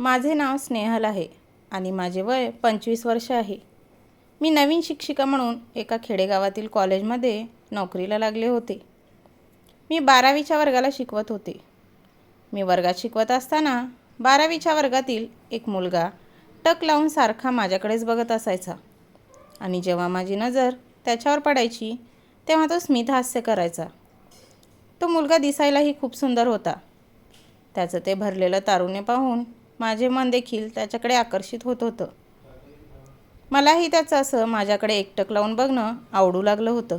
माझे नाव स्नेहल आहे आणि माझे वय पंचवीस वर्ष आहे. मी नवीन शिक्षिका म्हणून एका खेडेगावातील कॉलेजमध्ये नोकरीला लागले होते. मी बारावीच्या वर्गाला शिकवत होते. मी वर्गात शिकवत असताना बारावीच्या वर्गातील एक मुलगा टक लावून सारखा माझ्याकडेच बघत असायचा. आणि जेव्हा माझी नजर त्याच्यावर पडायची तेव्हा तो स्मित हास्य करायचा. तो मुलगा दिसायलाही खूप सुंदर होता. त्याचं ते भरलेलं तारुण्य पाहून माझे मन देखील त्याच्याकडे आकर्षित होत होतं. मलाही त्याचं असं माझ्याकडे एकटक लावून बघणं आवडू लागलं होतं.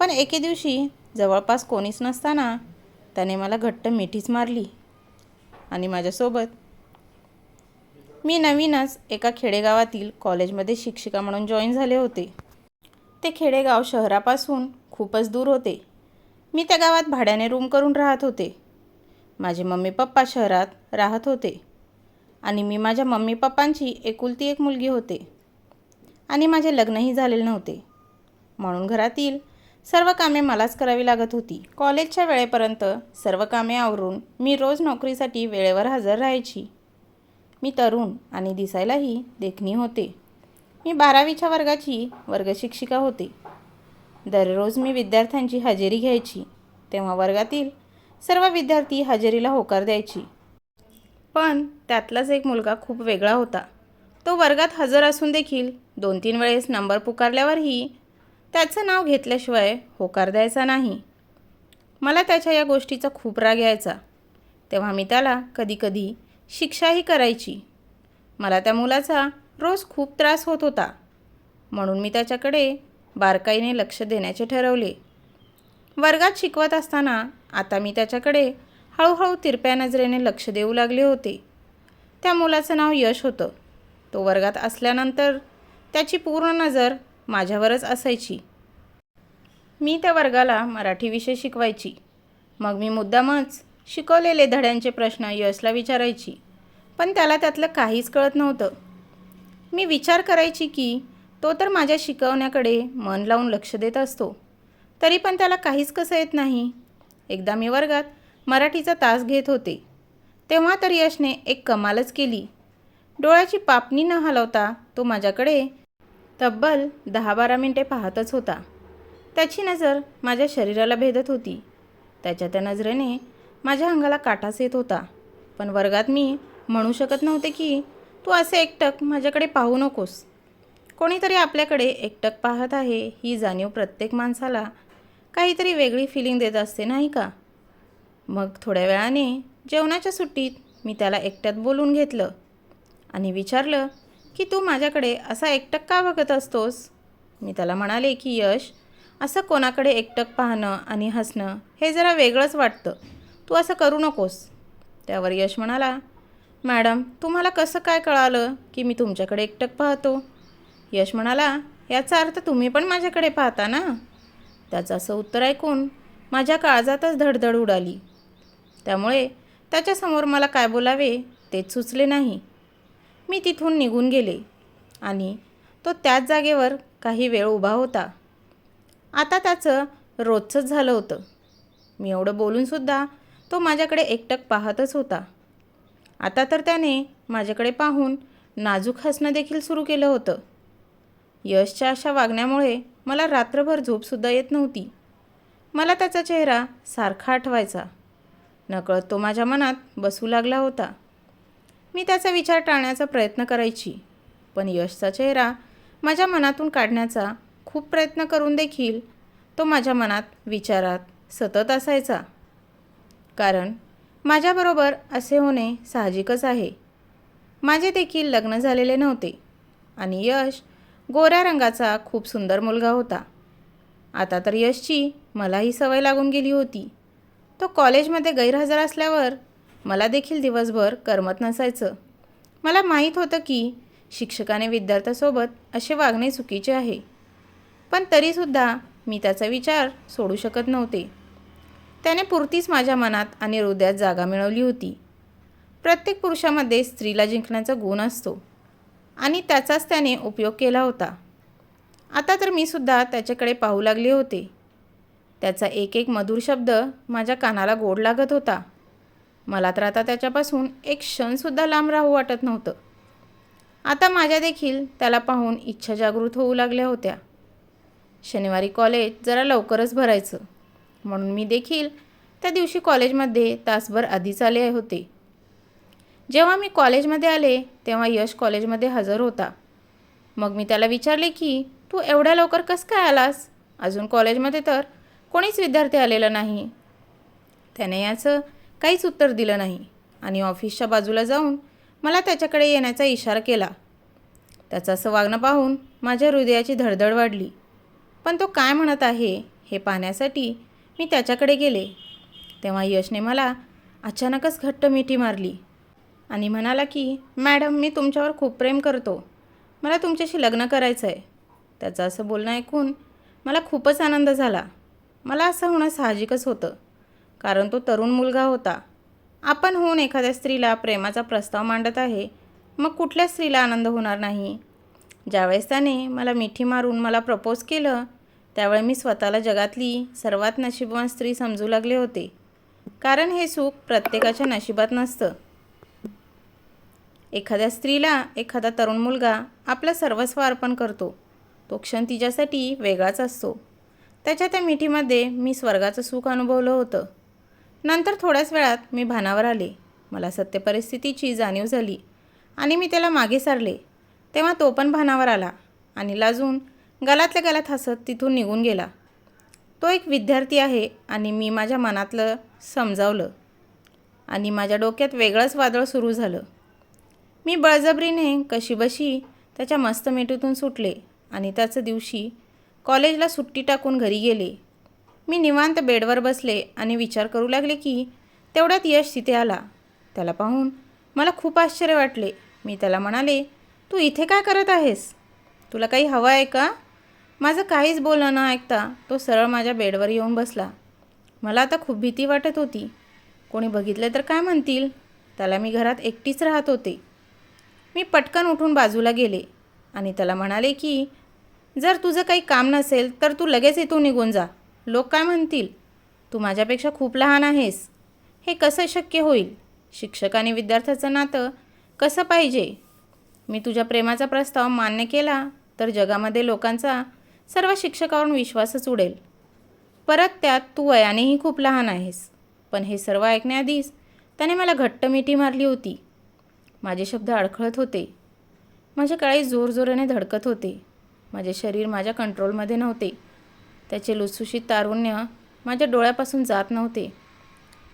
पण एके दिवशी जवळपास कोणीच नसताना त्याने मला घट्ट मिठीच मारली आणि माझ्यासोबत मी नवीनच एका खेडेगावातील कॉलेजमध्ये शिक्षिका म्हणून जॉईन झाले होते. ते खेडेगाव शहरापासून खूपच दूर होते. मी त्या गावात भाड्याने रूम करून राहत होते. माझे मम्मी पप्पा शहरात राहत होते. आणि मी माझ्या मम्मी पप्पांची एकुलती एक मुलगी होते. आणि माझे लग्नही झालेले नव्हते. म्हणून घरातील सर्व कामे मलाच करावी लागत होती. कॉलेजच्या वेळेपर्यंत सर्व कामे आवरून मी रोज नोकरीसाठी वेळेवर हजर राहायची. मी तरुण आणि दिसायलाही देखणी होते. मी बारावीच्या वर्गाची वर्गशिक्षिका होते. दररोज मी विद्यार्थ्यांची हजेरी घ्यायची. तेव्हा वर्गातील सर्व विद्यार्थी हजेरीला होकार द्यायची. पण त्यातलाच एक मुलगा खूप वेगळा होता. तो वर्गात हजर असून देखील दोन तीन वेळेस नंबर पुकारल्यावरही त्याचं नाव घेतल्याशिवाय होकार द्यायचा नाही. मला त्याच्या या गोष्टीचा खूप राग यायचा. तेव्हा मी त्याला कधीकधी शिक्षाही करायची. मला त्या मुलाचा रोज खूप त्रास होत होता. म्हणून मी त्याच्याकडे बारकाईने लक्ष देण्याचे ठरवले. वर्गात शिकवत असताना आता मी त्याच्याकडे हळूहळू तिरप्या नजरेने लक्ष देऊ लागले होते. त्या मुलाचं नाव यश होतं. तो वर्गात असल्यानंतर त्याची पूर्ण नजर माझ्यावरच असायची. मी त्या वर्गाला मराठी विषय शिकवायची. मग मी मुद्दामच शिकवलेले धड्यांचे प्रश्न यशला विचारायची. पण त्याला त्यातलं काहीच कळत नव्हतं. मी विचार करायची की तो तर माझ्या शिकवण्याकडे मन लावून लक्ष देत असतो. तरी पण त्याला काहीच कसं येत नाही. एकदा मी वर्गात मराठीचा तास घेत होते. तेव्हा तर यशने एक कमालच केली. डोळ्याची पापणी न हलवता तो माझ्याकडे तब्बल दहा बारा मिनटे पाहतच होता. त्याची नजर माझ्या शरीराला भेदत होती. त्याच्या त्या नजरेने माझ्या अंगाला काटाच येत होता. पण वर्गात मी म्हणू शकत नव्हते की तू असे एकटक माझ्याकडे पाहू नकोस. कोणीतरी आपल्याकडे एकटक पाहत आहे ही जाणीव प्रत्येक माणसाला काहीतरी वेगळी फिलिंग देत असते नाही का? मग थोड्या वेळाने जेवणाच्या सुट्टीत मी त्याला एकट्यात बोलून घेतलं आणि विचारलं की तू माझ्याकडे असा एकटक का बघत असतोस? मी त्याला म्हणाले की यश असं कोणाकडे एकटक पाहणं आणि हसणं हे जरा वेगळंच वाटतं. तू असं करू नकोस. त्यावर यश म्हणाला मॅडम तुम्हाला कसं काय कळालं की मी तुमच्याकडे एकटक पाहतो? यश म्हणाला याचा अर्थ तुम्ही पण माझ्याकडे पाहता ना? त्याचं असं उत्तर ऐकून माझ्या काळजातच धडधड उडाली. त्यामुळे त्याच्यासमोर मला काय बोलावे तेच सुचले नाही. मी तिथून निघून गेले आणि तो त्याच जागेवर काही वेळ उभा होता. आता त्याचं रोजचंच झालं होतं. मी एवढं बोलूनसुद्धा तो माझ्याकडे एकटक पाहतच होता. आता तर त्याने माझ्याकडे पाहून नाजूक हसणं देखील सुरू केलं होतं. यशच्या अशा वागण्यामुळे मला रात्रभर झोपसुद्धा येत नव्हती. मला त्याचा चेहरा सारखा आठवायचा. नकळत तो माझ्या मनात बसू लागला होता. मी त्याचा विचार टाळण्याचा प्रयत्न करायची पण यशचा चेहरा माझ्या मनातून काढण्याचा खूप प्रयत्न करून देखील तो माझ्या मनात विचारात सतत असायचा. कारण माझ्याबरोबर असे होणे साहजिकच आहे. माझे देखील लग्न झालेले नव्हते आणि यश गोऱ्या रंगाचा खूप सुंदर मुलगा होता. आता तर यशची मलाही सवय लागून गेली होती. तो कॉलेजमध्ये गैरहजर असल्यावर मला देखील दिवसभर करमत नसायचं. मला माहीत होतं की शिक्षकाने विद्यार्थ्यासोबत असे वागणे चुकीचे आहे. पण तरीसुद्धा मी त्याचा विचार सोडू शकत नव्हते. त्याने पुरतीच माझ्या मनात आणि हृदयात जागा मिळवली होती. प्रत्येक पुरुषामध्ये स्त्रीला जिंकण्याचा गुण असतो आणि त्याचाच त्याने उपयोग केला होता. आता तर मी सुद्धा त्याच्याकडे पाहू लागले होते. त्याचा एक एक मधुर शब्द माझ्या कानाला गोड लागत होता. मला तर आता त्याच्यापासून एक क्षणसुद्धा लांब राहू वाटत नव्हतं. आता माझ्या देखील त्याला पाहून इच्छा जागृत होऊ लागल्या होत्या. शनिवारी कॉलेज जरा लवकरच भरायचं. म्हणून मी देखील त्या दिवशी कॉलेजमध्ये तासभर आधीच आले होते. जेव्हा मी कॉलेजमध्ये आले तेव्हा यश कॉलेजमध्ये हजर होता. मग मी त्याला विचारले की तू एवढ्या लवकर कसं काय आलास? अजून कॉलेजमध्ये तर कोणीच विद्यार्थी आलेला नाही. त्याने याचं काहीच उत्तर दिलं नाही आणि ऑफिसच्या बाजूला जाऊन मला त्याच्याकडे येण्याचा इशारा केला. त्याचं असं वागणं पाहून माझ्या हृदयाची धडधड वाढली. पण तो काय म्हणत आहे हे पाहण्यासाठी मी त्याच्याकडे गेले. तेव्हा यशने मला अचानकच घट्ट मिठी मारली आणि म्हणाला की मॅडम मी तुमच्यावर खूप प्रेम करतो. मला तुमच्याशी लग्न करायचं आहे त्याचं असं बोलणं ऐकून मला खूपच आनंद झाला. मला असं होणं साहजिकच होतं. कारण तो तरुण मुलगा होता. आपण होऊन एखाद्या स्त्रीला प्रेमाचा प्रस्ताव मांडत आहे मग कुठल्या स्त्रीला आनंद होणार नाही? ज्यावेळेस त्याने मला मिठी मारून मला प्रपोज केलं त्यावेळी मी स्वतःला जगातली सर्वात नशीबवान स्त्री समजू लागले होते. कारण हे सुख प्रत्येकाच्या नशिबात नसतं. एखाद्या स्त्रीला एखादा तरुण मुलगा आपलं सर्वस्व अर्पण करतो. तो क्षण तिच्यासाठी वेगळाच असतो. त्याच्या त्या मिठीमध्ये मी स्वर्गाचं सुख अनुभवलं होतं. नंतर थोड्याच वेळात मी भानावर आले. मला सत्य परिस्थितीची जाणीव झाली आणि मी त्याला मागे सारले. तेव्हा तो पण भानावर आला आणि लाजून गलातल्या गलात हसत तिथून निघून गेला. तो एक विद्यार्थी आहे आणि मी माझ्या मनातलं समजावलं आणि माझ्या डोक्यात वेगळंच वादळ सुरू झालं. मी बळजबरीने कशीबशी त्याच्या मस्त मिठीतून सुटले आणि त्याचं दिवशी कॉलेजला सुट्टी टाकून घरी गेले. मी निवांत बेडवर बसले आणि विचार करू लागले की तेवढ्यात यश तिथे आला. त्याला पाहून मला खूप आश्चर्य वाटले. मी त्याला म्हणाले तू इथे काय करत आहेस? तुला काही हवं आहे का? माझं काहीच बोलणं न ऐकता तो सरळ माझ्या बेडवर येऊन बसला. मला आता खूप भीती वाटत होती. कोणी बघितलं तर काय म्हणतील? त्याला मी घरात एकटीच राहत होते. मी पटकन उठून बाजूला गेले आणि त्याला म्हणाले की जर तुझं काही काम नसेल तर तू लगेच इथून निघून जा. लोक काय म्हणतील? तू माझ्यापेक्षा खूप लहान आहेस. हे कसं शक्य होईल? शिक्षक आणि विद्यार्थ्याचं नातं कसं पाहिजे? मी तुझ्या प्रेमाचा प्रस्ताव मान्य केला तर जगामध्ये लोकांचा सर्व शिक्षकावरून विश्वासच उडेल. परत त्यात तू वयानेही खूप लहान आहेस. पण हे सर्व ऐकण्याआधीच त्याने मला घट्ट मिठी मारली होती. माझे शब्द अडखळत होते. माझे काळी जोरजोराने धडकत होते. माझे शरीर माझ्या कंट्रोलमध्ये नव्हते. त्याचे लुसुशीत तारुण्य माझ्या डोळ्यापासून जात नव्हते.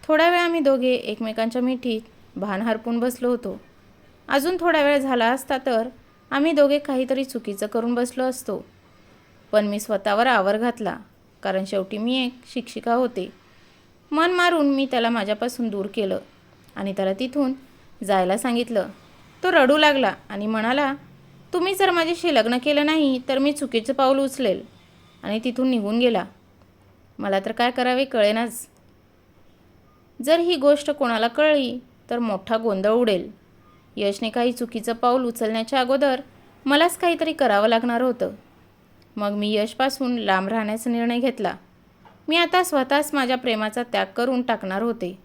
थोड्या वेळ आम्ही दोघे एकमेकांच्या मिठीत भान हरपून बसलो होतो. अजून थोडा वेळ झाला असता तर आम्ही दोघे काहीतरी चुकीचं करून बसलो असतो. पण मी स्वतःवर आवर घातला कारण शेवटी मी एक शिक्षिका होते. मन मारून मी त्याला माझ्यापासून दूर केलं आणि त्याला तिथून जायला सांगितलं. तो रडू लागला आणि म्हणाला तुम्ही जर माझ्याशी लग्न केलं नाही तर मी चुकीचं पाऊल उचलेल आणि तिथून निघून गेला. मला तर काय करावे कळेनाच. जर ही गोष्ट कोणाला कळली तर मोठा गोंधळ उडेल. यशने काही चुकीचं पाऊल उचलण्याच्या अगोदर मलाच काहीतरी करावं लागणार होतं. मग मी यशपासून लांब राहण्याचा निर्णय घेतला. मी आता स्वतःच माझ्या प्रेमाचा त्याग करून टाकणार होते.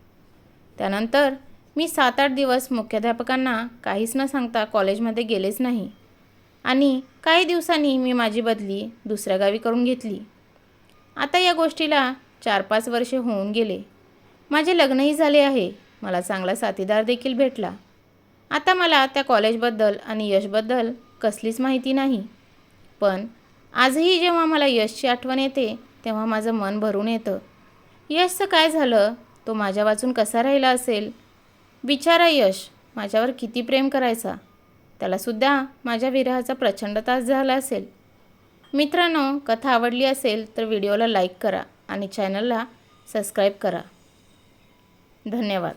त्यानंतर मी सात आठ दिवस मुख्याध्यापकांना काहीच न सांगता कॉलेजमध्ये गेलेच नाही. आणि काही दिवसांनी मी माझी बदली दुसऱ्या गावी करून घेतली. आता या गोष्टीला चार पाच वर्षे होऊन गेले. माझे लग्नही झाले आहे. मला चांगला साथीदार देखील भेटला. आता मला त्या कॉलेजबद्दल आणि यशबद्दल कसलीच माहिती नाही. पण आजही जेव्हा मला यशची आठवण येते तेव्हा माझं मन भरून येतं. यशचं काय झालं? तो माझ्या वाचून कसा राहिला असेल? बिचारा यश माझ्यावर किती प्रेम करायचा? त्यालासुद्धा माझ्या विरहाचा प्रचंड तास झाला असेल. मित्रांनो कथा आवडली असेल तर व्हिडिओला लाईक करा आणि चॅनलला सबस्क्राईब करा. धन्यवाद.